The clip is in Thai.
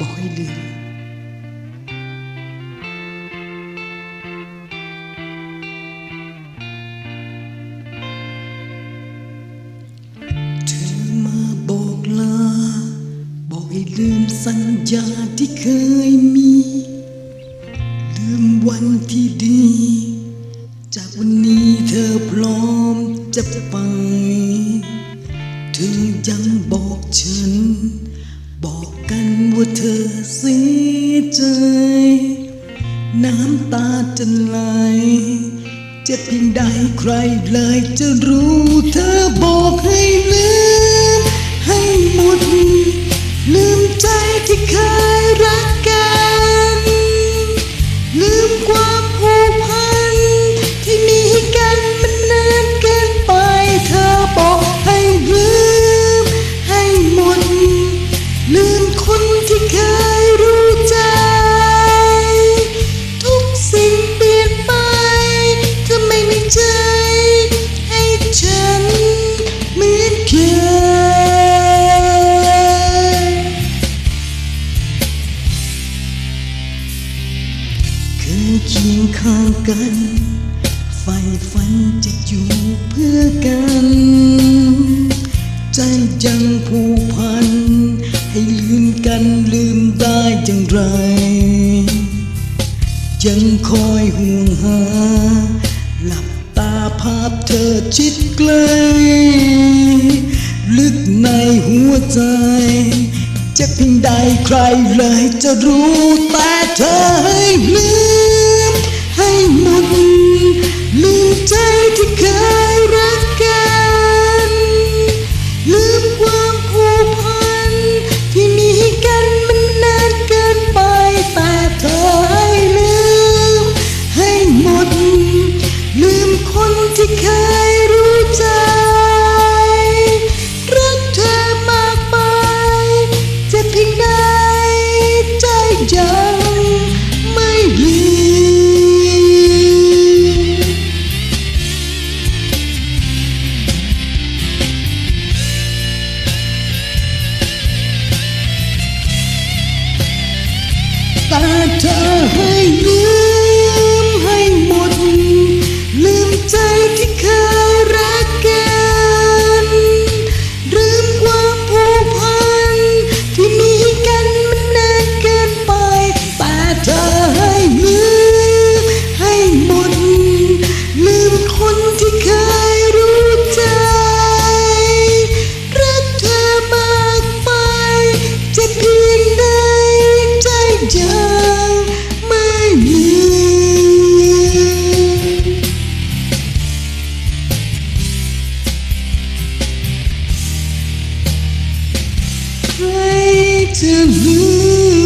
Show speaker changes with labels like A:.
A: บอกให้ลืมเธอมาบอกลาบอกให้ลืมสัญญาที่เคยมี ลืมวันที่ดี จากวันนี้เธอพร้อมจะไป เธอยังบอกฉัน บอก เสียใจ น้ำตาจะไหลจะเพียงใดใครเลยจะรู้เธอบอกให้ลืม ข้างกันไฟฝันจะอยู่เพื่อกัน ใจยังผูกพัน ให้ลืมกันลืมได้อย่างไร ยังคอยห่วงหา หลับตาภาพเธอชิดใกล้ลึกในหัวใจจะเพียงใดใครเลยจะรู้แต่เธอให้ลืม หมดลืมใจที่เคยรักกัน ลืมความผูกพันที่มีกันมันนานเกินไปแต่เธอให้ลืม ให้หมด ลืมคนที่เคย ใครจะลืม